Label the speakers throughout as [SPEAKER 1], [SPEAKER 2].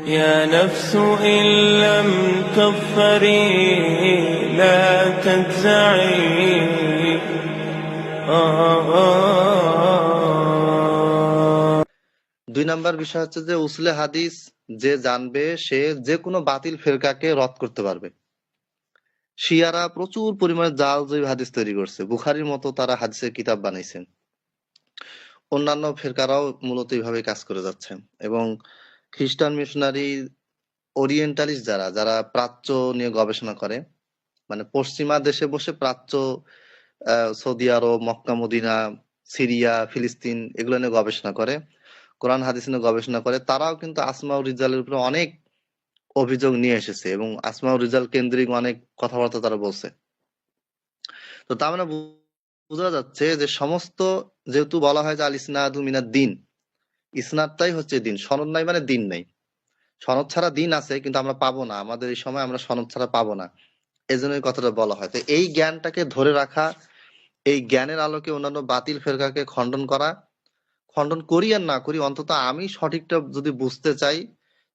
[SPEAKER 1] يا نفس إن لم تظفري لا تجزعي آه
[SPEAKER 2] দুই নাম্বার বিষয় হচ্ছে যে উসলে হাদিস যে জানবে সে যে কোনো বাতিল ফেরকাকে রদ করতে পারবে শিয়ারা প্রচুর পরিমাণে জাল জৈব হাদিস তৈরি করছে বুখারির মতো তারা হাদিসের কিতাব বানাইছেন অন্যান্য ফেরকারাও মূলত এইভাবে কাজ করে যাচ্ছে এবং খ্রিস্টান মিশনারি ওরিয়েন্টালিস্ট যারা যারা প্রাচ্য নিয়ে গবেষণা করে মানে পশ্চিমা দেশে বসে প্রাচ্য Saudi Arab, Mecca, Medina, Syria, ফিলিস্তিন এগুলো নিয়ে গবেষণা করে, কোরআন, হাদিস নিয়ে গবেষণা করে, তারাও কিন্তু আসমাউর রিজালের উপরে অনেক অভিযোগ নিয়ে এসেছে এবং আসমাউর রিজাল কেন্দ্রিক অনেক কথাবার্তা তারা বলছে। তো তার মানে বোঝা যাচ্ছে যে সমস্ত যেহেতু বলা হয় যে আল ইসনাদু দিন ইসনাদটাই হচ্ছে দিন, সনদ নাই মানে দিন নাই। সনদ ছাড়া দিন আছে, কিন্তু আমরা পাবো না। আমাদের এই সময় আমরা সনদ ছাড়া পাবো না। এই জন্য এই কথাটা বলা হয়। তো এই জ্ঞানটাকে ধরে রাখা, এই জ্ঞানের আলোকে অন্যান্য বাতিল ফেরকাকে খণ্ডন করা, খণ্ডন করি আর না করি, অন্তত আমি সঠিকটা যদি বুঝতে চাই,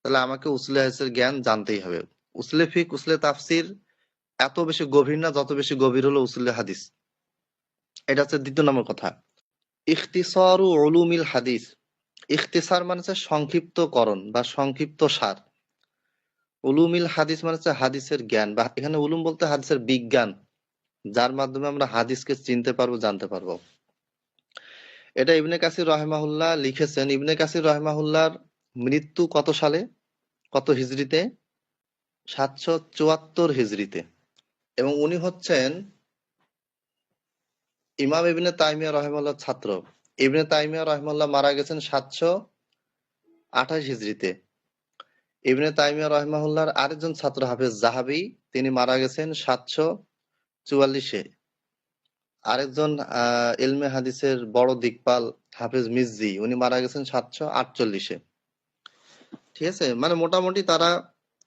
[SPEAKER 2] তাহলে আমাকে উসলে হাদিসের জ্ঞান জানতেই হবে। উসলে ফিক, উসলে তাফসির, এত বেশি গভীর না, যত বেশি গভীর হলো উসলে হাদিস। এটা হচ্ছে দ্বিতীয় নম্বর কথা। ইখতিসারু উলুমিল হাদিস। ইখতিসার মানে হচ্ছে সংক্ষিপ্তকরণ বা সংক্ষিপ্ত সার উলুমিল হাদিস মানে হচ্ছে হাদিসের জ্ঞান বা এখানে উলুম বলতে হাদিসের বিজ্ঞান, যার মাধ্যমে আমরা হাদিসকে চিনতে পারব, জানতে পারব। এটা ইবনে কাসির রহমাহুল্লাহ লিখেছেন। ইবনে কাসির রহমাহুল্লাহর মৃত্যু কত সালে? কত হিজরিতে সাতশো চুয়াত্তর হিজরিতে এবং উনি হচ্ছেন ইমাম ইবনে তাইমিয়া রহমাল্লাহ ছাত্র। ইবনে তাইমিয়া রহমাল্লাহ মারা গেছেন সাতশো আঠাশ হিজরিতে ইবনে তাইমিয়া রহমাহুল্লাহর আরেকজন ছাত্র হাফেজ জাহাবি, তিনি মারা গেছেন সাতশো চুয়াল্লিশে। আরেকজন ইলমে হাদিসের বড় দিকপাল হাফেজ মির্জি উনি মারা গেছেন সাতশো আটচল্লিশে। ঠিক আছে? মানে মোটামুটি তারা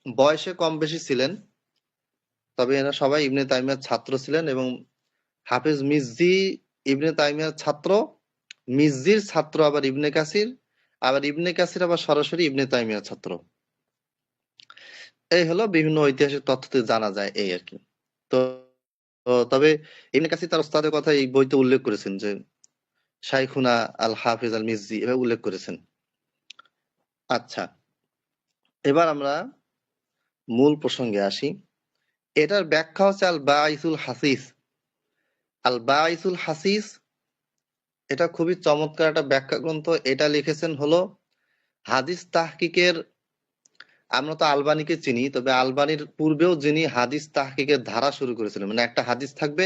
[SPEAKER 2] বয়সে কম বেশি ছিলেন, তবে এরা সবাই ইবনে তাইমিয়ার ছাত্র ছিলেন এবং হাফেজ মির্জি ইবনে তাইমিয়ার ছাত্র মির্জির ছাত্র আবার ইবনে কাসির, আবার ইবনে কাসির আবার সরাসরি ইবনে তাইমিয়ার ছাত্র। এই হলো বিভিন্ন ঐতিহাসিক তথ্য থেকে জানা যায় এই আর কি। তো তবে ইবনে কাসির তার ওস্তাদের কথা এই বইতে উল্লেখ করেছেন যে, শাইখুনা আল হাফিজ আল মির্জি এভাবে উল্লেখ করেছেন। আচ্ছা এবার আমরা মূল প্রসঙ্গে আসি। এটার ব্যাখ্যা হচ্ছে আল বাঈসুল হাসিস। আল বাঈসুল হাসিস এটা খুবই চমৎকার একটা ব্যাখ্যা গ্রন্থ এটা লিখেছেন হলো হাদিস তাহকিকের, আমরা তো আলবানিকে চিনি, তবে আলবানির পূর্বেও যিনি হাদিস তাহকিকের ধারা শুরু করেছিলেন মানে একটা হাদিস থাকবে,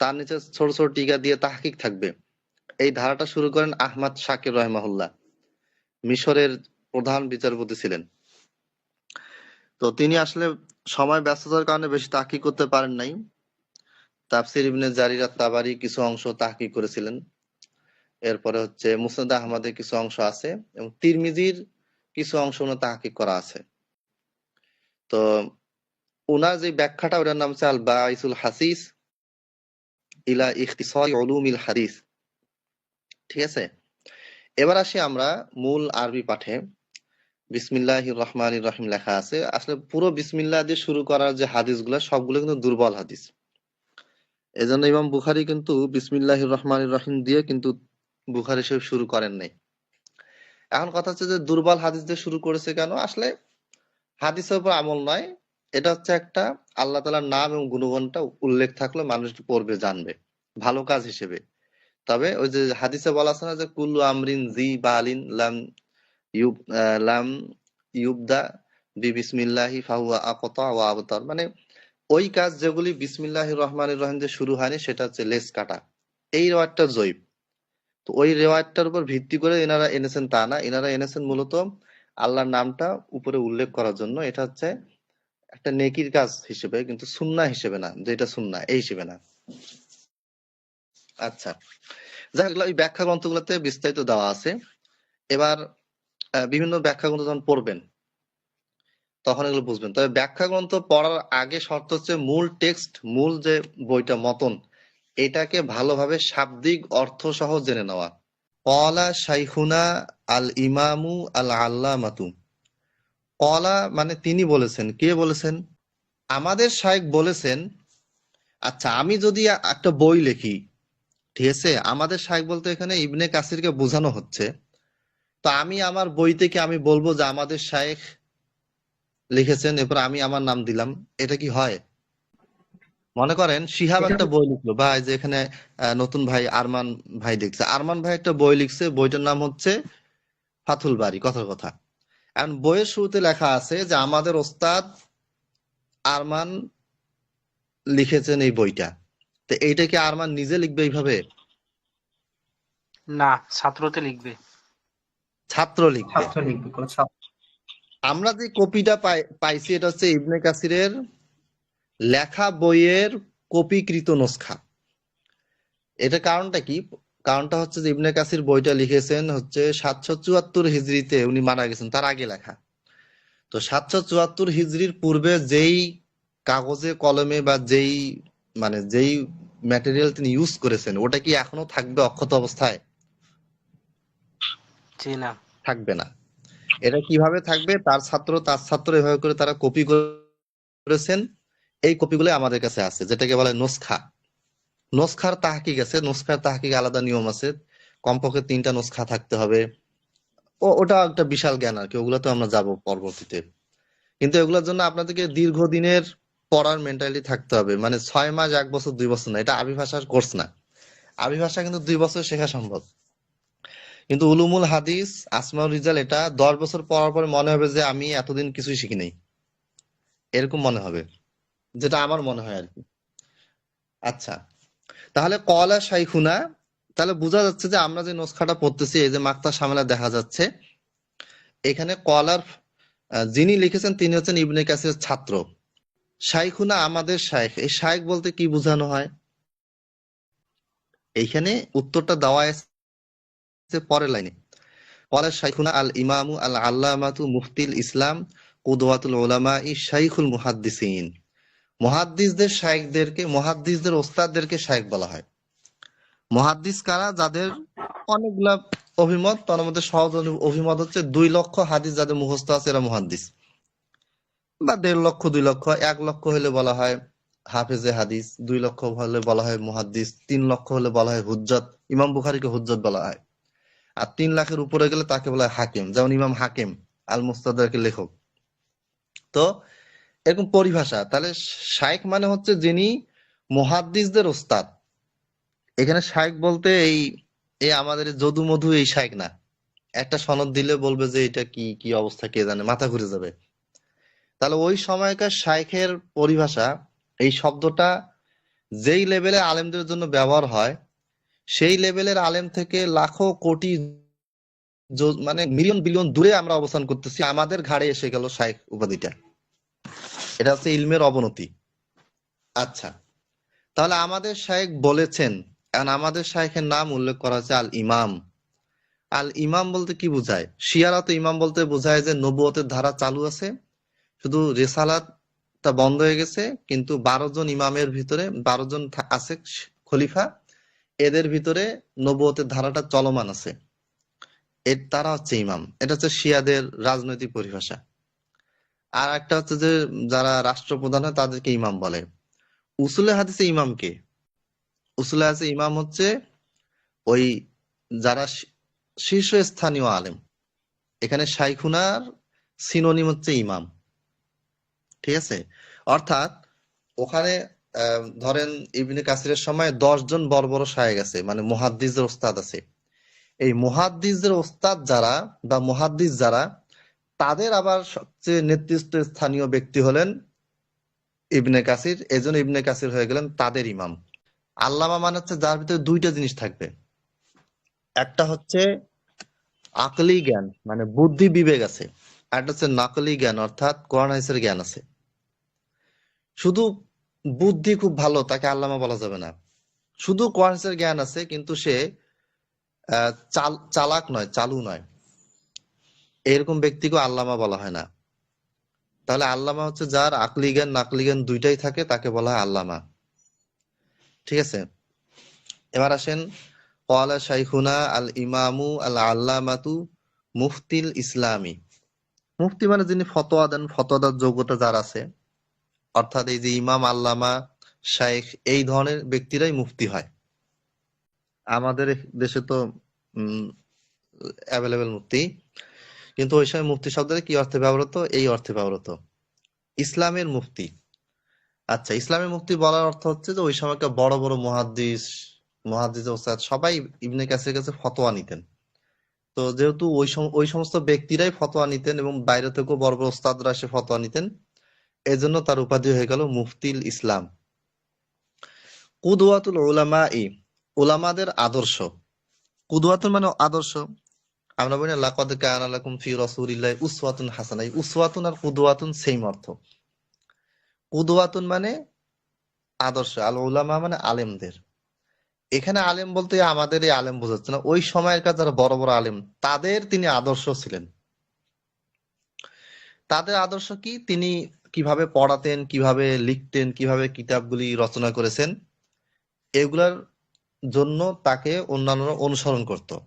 [SPEAKER 2] তার নিচে ছোট ছোট টিকা দিয়ে তাহকিক থাকবে। এই ধারাটা শুরু করেন আহমদ শাকির রহমাহুল্লাহ, মিশরের প্রধান বিচারপতি ছিলেন। তো তিনি আসলে সময় ব্যস্ততার কারণে বেশি তাহকিক করতে পারেন নাই। তাফসির ইবনে জারির তাবারি কিছু অংশ তাহকিক করেছিলেন। এরপরে হচ্ছে মুসনাদ আহমদের কিছু অংশ আছে এবং তিরমিজির কিছু অংশ তাহকিক করা আছে। তো ওনার যে ব্যাখ্যাটা, ওটার নাম হচ্ছে আল বাইসুল হাসিস ইলা ইখতিসারি উলুমিল হাদিস। ঠিক আছে? এবার আসি আমরা মূল আরবি পাঠে। বিসমিল্লাহির রহমানির রহিম লেখা আছে। আসলে পুরো বিসমিল্লাহ দিয়ে শুরু করার যে হাদিসগুলো, সবগুলো কিন্তু দুর্বল হাদিস। এজন্য ইমাম বুখারি কিন্তু বিসমিল্লাহির রহমানির রহিম দিয়ে কিন্তু বুখারী শরীফ শুরু করেন নাই। এখন কথা হচ্ছে যে দুর্বল হাদিস দিয়ে শুরু করেছে কেন? আসলে হাদিসের উপর আমল নয়, এটা হচ্ছে একটা আল্লাহ তাআলার নাম এবং গুণগণটা উল্লেখ থাকলে মানুষ পড়বে, জানবে। ভালো কাজ হিসেবে। তবে ওই যে হাদিসে বলা আছে না যে, কুল্লু আমরিন জি বালিন লাম ইউব লাম ইউবদা বি বিসমিল্লাহি ফাহুয়া আকতা ওয়া আবতার। মানে ওই কাজ যেগুলি বিসমিল্লাহির রহমানির রহিম দিয়ে শুরু হয়নি, সেটা হচ্ছে লেস কাটা। এই রেওয়ায়তটা জয়ীব। তো ওই রেওয়ায়তটার উপর ভিত্তি করে এনারা এনেছেন তা না। এনারা এনেছেন মূলত আল্লাহর নামটা উপরে উল্লেখ করার জন্য। এটা হচ্ছে একটা নেকির কাজ হিসেবে কিন্তু সুন্না হিসেবে না যে এটা সুন্না এই হিসেবে না। আচ্ছা যাই হোক, ওই ব্যাখ্যা গ্রন্থগুলোতে বিস্তারিত দেওয়া আছে। এবার বিভিন্ন ব্যাখ্যা গ্রন্থ যখন পড়বেন তখন এগুলো বুঝবেন। তবে ব্যাখ্যা গ্রন্থ পড়ার আগে শর্ত হচ্ছে মূল টেক্সট মূল যে বইটা মতন এটাকে ভালোভাবে শাব্দিক অর্থ সহ জেনে নেওয়া। কলা শাইখুনা আল ইমামু আল আল্লাহ আল্লামাতু কলা মানে তিনি বলেছেন। কে বলেছেন? আমাদের শায়েখ বলেছেন আচ্ছা আমি যদি একটা বই লিখি, ঠিক আছে? আমাদের শায়েখ বলতে এখানে ইবনে কাসিরকে বোঝানো হচ্ছে। তো আমি আমার বই থেকে আমি বলব যে আমাদের শায়েখ লিখেছেন, এরপর আমি আমার নাম দিলাম। এটা কি হয়? মনে করেন শিহাব একটা বই লিখলো বা যে এখানে নতুন ভাই আরমান ভাই লিখছে আরমান ভাই একটা বই লিখছে বইটার নাম হচ্ছে ফাথুল বাড়ি কথার কথা। এখন বইয়ের শুরুতে লেখা আছে যে আমাদের ওস্তাদ আরমান লিখেছেন এই বইটা। তো এইটা কি আরমান নিজে লিখবে এইভাবে?
[SPEAKER 3] না ছাত্রতে লিখবে।
[SPEAKER 2] ছাত্র লিখবে।
[SPEAKER 4] ছাত্র লিখবে
[SPEAKER 2] আমরা যে কপিটা পাই পাইছি এটা হচ্ছে ইবনে কাসিরের লেখা বইয়ের কপিকৃত নস্খা। এটা কারণটা কি? কারণটা হচ্ছে যে ইবনে কাসির বইটা লিখেছেন হচ্ছে সাতশো চুয়াত্তর হিজরিতে উনি মারা গেছেন তার আগে লেখা। তো সাতশো চুয়াত্তর হিজরির পূর্বে যেই কাগজে কলমে বা যেই মানে যেই ম্যাটেরিয়াল তিনি ইউজ করেছেন ওটা কি এখনও থাকবে অক্ষত অবস্থায়?
[SPEAKER 3] না।
[SPEAKER 2] থাকবে না। এটা কীভাবে থাকবে? তার ছাত্র তার ছাত্র এভাবে করে তারা কপি করেছেন। এই কপিগুলো আমাদের কাছে আছে, যেটাকে বলে নস্খা। নস্খার তাহকিক আছে, নস্খার তাহকিক আলাদা নিয়ম আছে। কমপক্ষে তিনটা নস্খা থাকতে হবে। ও, ওটা একটা বিশাল জ্ঞান আর কি, ওগুলো তো আমরা যাব পরবর্তীতে। কিন্তু এগুলোর জন্য আপনাদেরকে দীর্ঘদিনের পড়ার মেন্টালিটি থাকতে হবে। মানে ছয় মাস, এক বছর, দুই বছর না, এটা আরবি ভাষার কোর্স না। আরবি ভাষা কিন্তু দুই বছর শেখা সম্ভব। কিন্তু উলুমুল হাদিস আসমাউল রিজাল, এটা দশ বছর পড়ার পরে মনে হবে যে আমি এতদিন কিছুই শিখি নাই এরকম মনে হবে। যেটা আমার মনে হয় আর কি আচ্ছা তাহলে কলা শাইখুনা, তাহলে বোঝা যাচ্ছে যে আমরা যে নসখাটা পড়তেছি, এই যে মাক্তা সামলা দেখা যাচ্ছে, এখানে কলার যিনি লিখেছেন তিনি হচ্ছেন ইবনে কাসির ছাত্র। শাইখুনা আমাদের শাইখ। এই শাইখ বলতে কি বোঝানো হয়? এইখানে উত্তরটা দেওয়া আছে পরের লাইনে। কলা শাইখুনা আল ইমামু আল আল্লামাতু মুফতিল ইসলাম কুদওয়াতুল ওলামা ই শাইখুল মুহাদ্দিসিন। মুহাদ্দিসদের শাইখদেরকে মুহাদ্দিসদের ওস্তাদদেরকে শাইখ বলা হয়। মুহাদ্দিস কারা? যাদের অনেকগুলা অভিমত তার মধ্যে সহজ অভিমত হচ্ছে দুই লক্ষ হাদিস যাদের মুখস্থ আছে এরা মুহাদ্দিস। বা দেড় লক্ষ, দুই লক্ষ, এক লক্ষ হলে বলা হয় হাফেজে হাদিস, দুই লক্ষ হলে বলা হয় মুহাদ্দিস, তিন লক্ষ হলে বলা হয় হুজ্জত, ইমাম বুখারিকে হুজ্জত বলা হয়। আর তিন লাখের উপরে গেলে তাকে বলা হয় হাকিম। যেমন ইমাম হাকিম আল মুস্তাদারকে লেখক। তো এরকম পরিভাষা। তাহলে শাইখ মানে হচ্ছে যিনি মুহাদ্দিসদের ওস্তাদ। এখানে শাইখ বলতে এই এই আমাদের যদু মধু এই শাইখ না। একটা সনদ দিলে বলবে যে এটা কি কি অবস্থা, কে জানে, মাথা ঘুরে যাবে। তাহলে ওই সময়কার শাইখের পরিভাষা, এই শব্দটা যেই লেভেলে আলেমদের জন্য ব্যবহার হয়, সেই লেভেলের আলেম থেকে লাখো কোটি মানে মিলিয়ন, বিলিয়ন দূরে আমরা অবস্থান করতেছি। আমাদের ঘাড়ে এসে গেল শাইখ উপাধিটা। এটা হচ্ছে ইলমের অবনতি। আচ্ছা তাহলে আমাদের শাইখ বলেছেন আমাদের শাইখের নাম উল্লেখ করা হচ্ছে আল ইমাম। আল ইমাম বলতে কি বোঝায়? শিয়ারা তো ইমাম বলতে বোঝায় যে নবুয়তের ধারা চালু আছে, শুধু রেসালাতটা বন্ধ হয়ে গেছে, কিন্তু বারো জন ইমামের ভিতরে বারো জন আছে খলিফা, এদের ভিতরে নবুয়তের ধারাটা চলমান আছে। এর তারা হচ্ছে ইমাম। এটা হচ্ছে শিয়াদের রাজনৈতিক পরিভাষা। আর একটা হচ্ছে যে যারা রাষ্ট্রপ্রধান হয় তাদেরকে ইমাম বলে। উসুলে হাদিসে ইমাম কে? উসুলে হাদিসে ইমাম হচ্ছে ওই যারা শীর্ষস্থানীয় আলেম। এখানে শাইখুনার সিনোনিম হচ্ছে ইমাম। ঠিক আছে? অর্থাৎ ওখানে ধরেন ইবনে কাসিরের সময় দশ জন বড় বড় শায়েখ আছে মানে মুহাদ্দিসদের ওস্তাদ আছে। এই মুহাদ্দিসদের ওস্তাদ যারা বা মুহাদ্দিস যারা তাদের আবার সবচেয়ে নেতৃত্ব স্থানীয় ব্যক্তি হলেন ইবনে কাসির। এজন্য ইবনে কাসির হয়ে গেলেন তাদের ইমাম। আল্লামা মানে হচ্ছে যার ভিতরে দুইটা জিনিস থাকবে। একটা হচ্ছে আকলি জ্ঞান মানে বুদ্ধি বিবেক আছে। একটা হচ্ছে নাকলি জ্ঞান, অর্থাৎ কোরআন হাদিসের জ্ঞান আছে। শুধু বুদ্ধি খুব ভালো, তাকে আল্লামা বলা যাবে না। শুধু কোরআন হাদিসের জ্ঞান আছে, কিন্তু সে চালাক নয়, চালু নয়। এরকম ব্যক্তিকে আল্লামা বলা হয় না। তাহলে আল্লামা হচ্ছে যার আকলি জ্ঞান, নাকলি জ্ঞান দুইটাই থাকে, তাকে বলা হয় আল্লামা। ঠিক আছে? এবার আসেন কলা শাইখুনা আল ইমামু আল আল্লামাতু মুফতিল ইসলামী। মুফতি মানে যিনি ফতোয়া দেন, ফতোয়া যোগ্যতা যার আছে। অর্থাৎ এই যে ইমাম, আল্লামা, শাইখ, এই ধরনের ব্যক্তিরাই মুফতি হয়। আমাদের দেশে তো অ্যাভেলেবেল মুফতি। কিন্তু ওই সময় মুফতি শব্দটা কি অর্থে ব্যবহৃত? এই অর্থে ব্যবহৃত। ইসলামের মুফতি। আচ্ছা ইসলামের মুক্তি বলার অর্থ হচ্ছে যে ওই সময়কার বড় বড় মুহাদ্দিস মুহাদ্দিস ওস্তাদ সবাই ইবনে কাসির কাছে ফতোয়া নিতেন। তো যেহেতু ওই ওই সমস্ত ব্যক্তিরাই ফতোয়া নিতেন এবং বাইরে থেকেও বড় বড় ওস্তাদরা এসে ফতোয়া নিতেন, এজন্য তার উপাধি হয়ে গেল মুফতিল ইসলাম। কুদওয়াতুল উলামা ই উলামাদের আদর্শ। কুদওয়াতুল মানে আদর্শ। আমরা বলি লাকাদ কানা লাকুম ফি রাসূলিল্লাহি উসওয়াতুন হাসানা। উসওয়াতুন আর কুদওয়াতুন সেম অর্থ। কুদওয়াতুন মানে আদর্শ, আল উলামা মানে আলেমদের। এখানে আলেম বলতে আমাদের এই আলেম বোঝাচ্ছে না। ওই সময়কার যারা বড় বড় আলেম, তাদের তিনি আদর্শ ছিলেন। তাদের আদর্শ কি? তিনি কীভাবে পড়াতেন, কীভাবে লিখতেন, কীভাবে কিতাবগুলি রচনা করেছেন, এগুলার জন্য তাকে অন্যান্য অনুসরণ করত।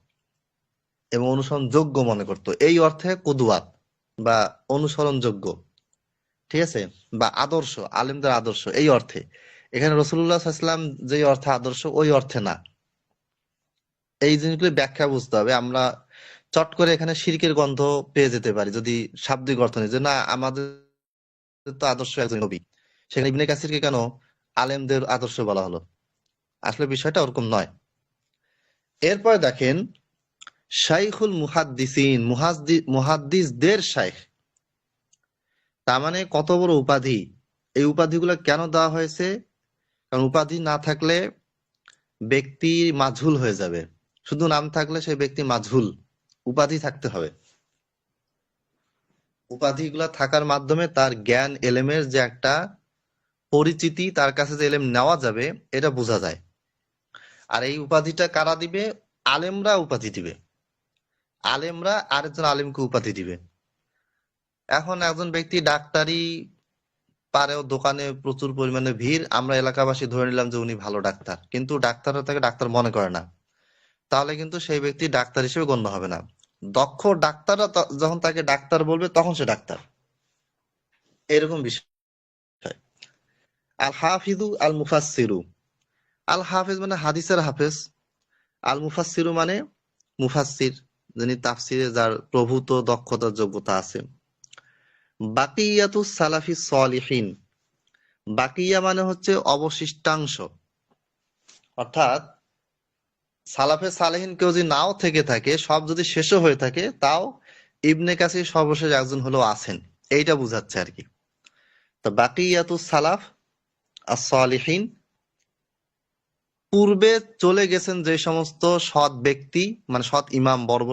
[SPEAKER 2] এবং অনুসরণ যোগ্য মনে করত। এই অর্থে কুদুয়াত বা অনুসরণ যোগ্য ঠিক আছে? বা আদর্শ, আলেমদের আদর্শ, এই অর্থে। এখানে রসুল্লাহ সাল্লাম যে অর্থে আদর্শ, ওই অর্থে না। এই জিনিসগুলি ব্যাখ্যা বুঝতে হবে। আমরা চট করে এখানে শিরকের গন্ধ পেয়ে যেতে পারি, যদি শাব্দিক অর্থ নেই যে, না, আমাদের তো আদর্শ একজন নবী। সেখানে ইবনে কাসিরকে কেন আলেমদের আদর্শ বলা হলো? আসলে বিষয়টা ওরকম নয়। এরপর দেখেন শাইখুল মুহাদ্দিসিন, মুহাদ্দি- মুহাদ্দিসদের শাইখ। তার মানে কত বড় উপাধি? এই উপাধিগুলো কেন দেওয়া হয়েছে? কারণ উপাধি না থাকলে ব্যক্তি মাঝুল হয়ে যাবে। শুধু নাম থাকলে সেই ব্যক্তি মাঝুল উপাধি থাকতে হবে। উপাধিগুলা থাকার মাধ্যমে তার জ্ঞান এলেমের যে একটা পরিচিতি, তার কাছে যে এলেম নেওয়া যাবে, এটা বোঝা যায়। আর এই উপাধিটা কারা দিবে? আলেমরা উপাধি দিবে। আলেমরা আরেকজন আলেমকে উপাধি দিবে। এখন একজন ব্যক্তি ডাক্তারি পারেও দোকানে প্রচুর পরিমাণে ভিড়, আমরা এলাকাবাসী ধরে নিলাম যে উনি ভালো ডাক্তার। কিন্তু ডাক্তাররা তাকে ডাক্তার মনে করে না। তাহলে কিন্তু সেই ব্যক্তি ডাক্তার হিসেবে গণ্য হবে না। দক্ষ ডাক্তাররা যখন তাকে ডাক্তার বলবে, তখন সে ডাক্তার। এরকম বিষয়। আল হাফিজু আল মুফাসসিরু আল হাফিজ মানে হাদিসের হাফেজ। আল মুফাসসিরু মানে মুফাসসির। যিনি তাফসিরে যার প্রভূত দক্ষতার যোগ্যতা আছে। বাকিয়াতু সালাফি সলিহিন। বাকিয়া মানে হচ্ছে অবশিষ্টাংশ। অর্থাৎ সালাফে সালেহীন কেউ যদি নাও থেকে থাকে, সব যদি শেষও হয়ে থাকে, তাও ইবনে কাসির সর্বশেষ একজন হলেও আছেন। এইটা বুঝাচ্ছে আর কি। তো বাকিয়াতু সালাফ আর সলিহিন পূর্বে চলে গেছেন যে সমস্ত সৎ ব্যক্তি মানে সৎ ইমাম, বড়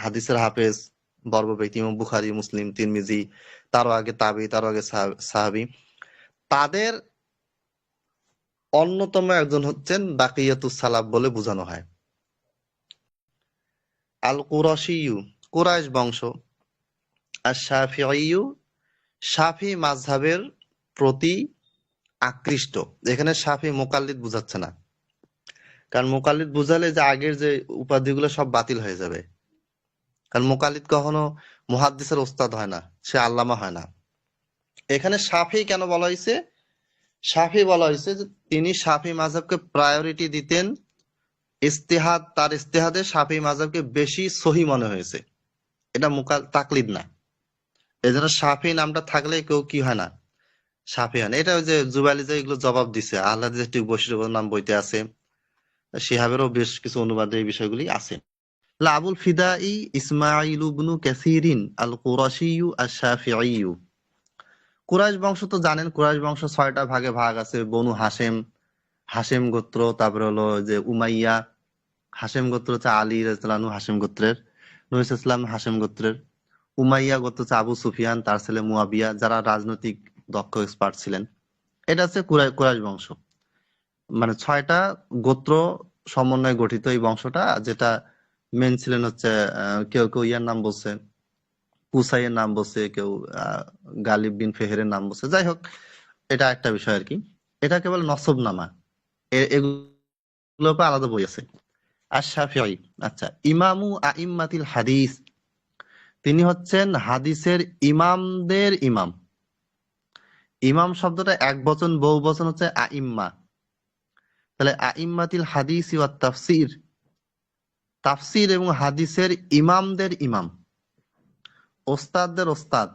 [SPEAKER 2] হাদিসের হাফেজ, বড় ব্যক্তি, ইমাম বুখারী, মুসলিম, তিরমিজি, তারও আগে তাবি, তারও আগে সাহাবি। তাদের অন্যতম একজন হচ্ছেন বাকিয়াতুস সালাফ বলে বোঝানো হয়। আল কুরাশিয়ু কুরাইশ বংশ। আর শাফিঈয়ু শাফি মাযহাবের প্রতি আকৃষ্ট। এখানে শাফি মোকাল্লিদ বুঝাচ্ছে না। কারণ মোকাল্লিদ বুঝালে যে আগের যে উপাধিগুলো সব বাতিল হয়ে যাবে। কারণ মোকাল্লিদ কখনো মুহাদ্দিসের ওস্তাদ হয় না, সে আল্লামা হয় না। এখানে সাফি কেন বলা হয়েছে? সাফি বলা হয়েছে যে তিনি সাফি মাযহাবকে প্রায়োরিটি দিতেন, ইস্তেহাদ, তার ইস্তেহাদে সাফি মাযহাবকে বেশি সহি মনে হয়েছে। এটা মুকাল, তাকলিদ না। এজন্য সাফি নামটা থাকলে কেউ কি হয় না? সাফি হয় না। এটা ওই যে জুবালি যে এগুলো জবাব দিছে আল্লাহ বশির নাম বইতে আছে। শিহাবেরও বেশ কিছু অনুবাদে এই বিষয়গুলি আছে। আবুল ফিদাই ইসমাইল ইবনু কাসিরিন আল কুরাশিয়ু আশ-শাফিঈয়ু কুরাইশ বংশ তো জানেন, কুরাইশ বংশ ছয়টা ভাগে ভাগ আছে, বনু হাশেম হাশেম গোত্র, তারপরে হলো যে উমাইয়া, হাশেম গোত্র হচ্ছে আলী আনহু, হাশেম গোত্রের, নবী ইসলাম হাশেম গোত্রের, উমাইয়া গোত্র হচ্ছে আবু সুফিয়ান, তার ছেলে মুয়াবিয়া, যারা রাজনৈতিক দক্ষ এক্সপার্ট ছিলেন। এটা হচ্ছে কুরাই, কুরাইশ বংশ। মানে ছয়টা গোত্র সমন্বয়ে গঠিত এই বংশটা, যেটা মেন ছিলেন হচ্ছে কেউ কেউ ইয়ার নাম বলছে কুসাইয়ের নাম বলছে, কেউ গালিব বিন ফেহেরের নাম বলছে। যাই হোক, এটা একটা বিষয় আর কি। এটা কেবল নসব নামা এগুলো আলাদা বই আছে। আর শাফিঈ আচ্ছা ইমামু আইম্মাতিল হাদিস। তিনি হচ্ছেন হাদিসের ইমামদের ইমাম। ইমাম শব্দটা এক বচন, বহু বচন হচ্ছে আইম্মা। তাহলে আইম্মাতিল হাদিস ওয়া তাফসির। তাফসির এবং হাদিসের ইমামদের ইমাম। ওস্তাদদের ওস্তাদ।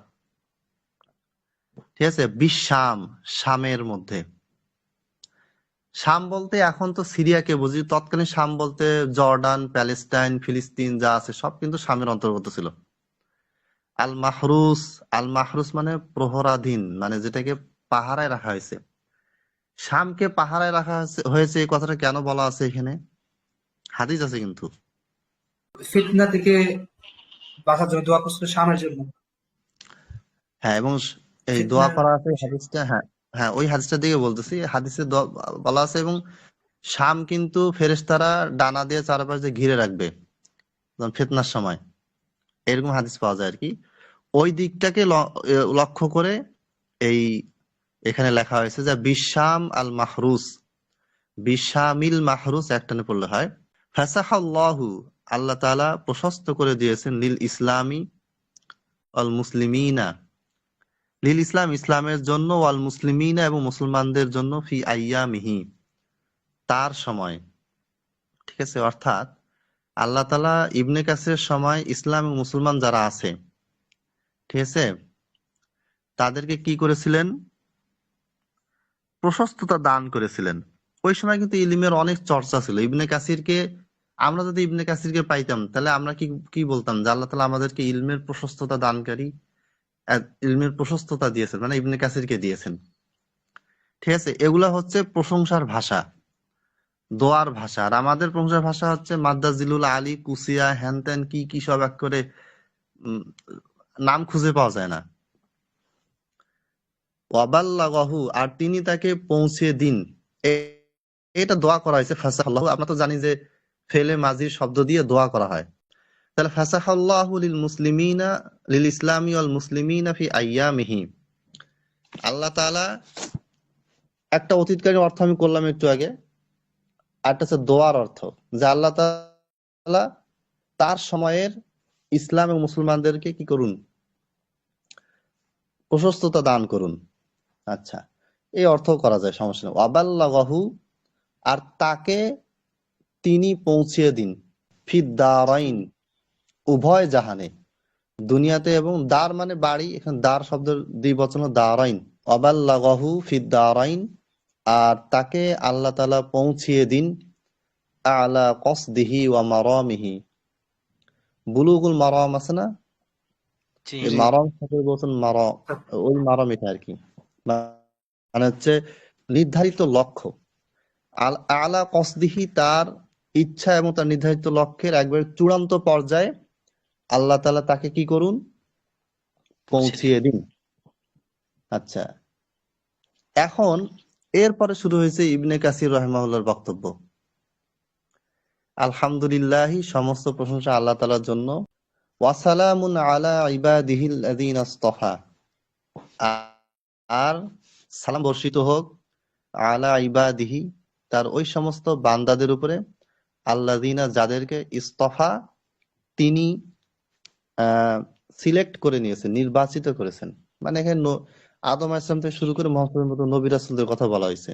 [SPEAKER 2] ঠিক আছে? বিশাম শামের মধ্যে। শাম বলতে এখন তো সিরিয়াকে বুঝি, তৎকালীন শাম বলতে জর্ডান, প্যালেস্টাইন, ফিলিস্তিন যা আছে, সব কিন্তু শামের অন্তর্গত ছিল। আল মাহরুস আল মাহরুস মানে প্রহরাধীন মানে যেটাকে পাহারায় রাখা হয়েছে। শামকে পাহারায় রাখা হয়েছে- এই কথাটা কেন বলা আছে এখানে? হাদিস আছে কিন্তু।
[SPEAKER 4] ফিতনা থেকে বাঁচার জন্য দোয়া করছিল শামের জন্য।
[SPEAKER 2] হ্যাঁ এবং এই দোয়া করা আছে হাদিসটা হ্যাঁ হ্যাঁ ওই হাদিসটা দিকে বলতেছি। হাদিসে দোয়া বলা আছে এবং শাম কিন্তু ফেরেশতারা ডানা দিয়ে চারপাশে ঘিরে রাখবে ফিতনার সময়। এরকম হাদিস পাওয়া যায় আর কি। ওই দিকটাকে লক্ষ্য করে এই এখানে লেখা হয়েছে যে বিশাম আল মাহরুস। বিশামিল মাহরুস একটানে পড়লে হয়, ফাসাহাল্লাহু আল্লাহ তাআলা প্রশস্ত করে দিয়েছেন, লিল ইসলামি আল মুসলিমিনা লিল ইসলাম ইসলামের জন্য, ওয়াল মুসলিমিনা এবং মুসলমানদের জন্য, ফি আইয়ামিহি তার সময়। ঠিক আছে, অর্থাৎ আল্লাহ তাআলা ইবনে কাসিরের সময় ইসলাম এবং মুসলমান যারা আছে, ঠিক আছে, তাদেরকে কি করেছিলেন? প্রশস্ততা দান করেছিলেন। ওই সময় কিন্তু ইলিমের অনেক চর্চা ছিল। ইবনে কাসিরকে, আমরা যদি ইবনে কাসিরকে পাইতাম, তাহলে আমরা কি কি বলতাম? যে আল্লাহ তাআলা আমাদেরকে ইলমের প্রশস্ততা দানকারী ইলমের প্রশস্ততা দিয়েছেন মানে ইবনে কাসিরকে দিয়েছেন। ঠিক আছে? এগুলা হচ্ছে প্রশংসার ভাষা, দোয়ার ভাষা। আর আমাদের প্রশংসার ভাষা হচ্ছে মাদ্দাজিলুল আলী, কুসিয়া হ্যান ত্যান কি কি সব এক করে নাম খুঁজে পাওয়া যায় না। ওয়াবাল্লাগাহু, আর তিনি তাকে পৌঁছে দিন। এটা দোয়া করা হয়েছে ফাসাল্লাহু আমরা তো জানি যে ফেলে মাজির শব্দ দিয়ে দোয়া করা হয়। তাহলে ফাসাহাল্লাহু লিল মুসলিমিনা, লিল ইসলামি ওয়াল মুসলিমিনা ফি আইয়ামিহি। আল্লাহ তাআলা একটা অতীতকালীন অর্থ আমি করলাম একটু আগে আরটা হচ্ছে দোয়ার অর্থ। যে আল্লাহ তাআলা তার সময়ের ইসলাম এবং মুসলমানদেরকে কি করুন? প্রশস্ততা দান করুন। আচ্ছা এই অর্থ করা যায় সমস্যা নেই। ওয়াবাল্লাগাহু আর তাকে তিনি পৌঁছিয়ে দিন ফিদ্দারাইন উভয় জাহানে দুনিয়াতে এবং দার মানে বাড়ি এখানে দার শব্দের দুই বচন হলো দারাইন। অবাল্লাগাহু ফিদ্দারাইন আর তাকে আল্লাহ তালা পৌঁছিয়ে দিন আলা কসদিহি ওয়া মারামিহি। বুলুগুল মারাম আছে না। মারাম শব্দের বচন মারা ওই মারাম এটা আর কি। মানে হচ্ছে নির্ধারিত লক্ষ্য। আল আলা কসদিহি তার ইচ্ছা এবং তার নির্ধারিত লক্ষ্যের একবার চূড়ান্ত পর্যায়ে আল্লাহ তাআলা তাকে কি করুন? পৌঁছিয়ে দিন। আচ্ছা। এখন এরপরে শুরু হয়েছে ইবনে কাসির রহমাহুল্লাহর বক্তব্য। আলহামদুলিল্লাহ সমস্ত প্রশংসা আল্লাহ তাআলার জন্য। ওয়াসালামুন আলা ইবাদিহিল লাযীনা ইসতাফা। আ- আর সালাম বর্ষিত হোক আলা ইবাদিহি, তার ওই সমস্ত বান্দাদের উপরে, আল্লাযীনা যাদেরকে ইস্তফা তিনি সিলেক্ট করে নিয়েছেন, নির্বাচিত করেছেন। মানে এখানে আদম আসলাম থেকে শুরু করে মোহাম্মদের মতো নবী রাসুলদের কথা বলা হয়েছে।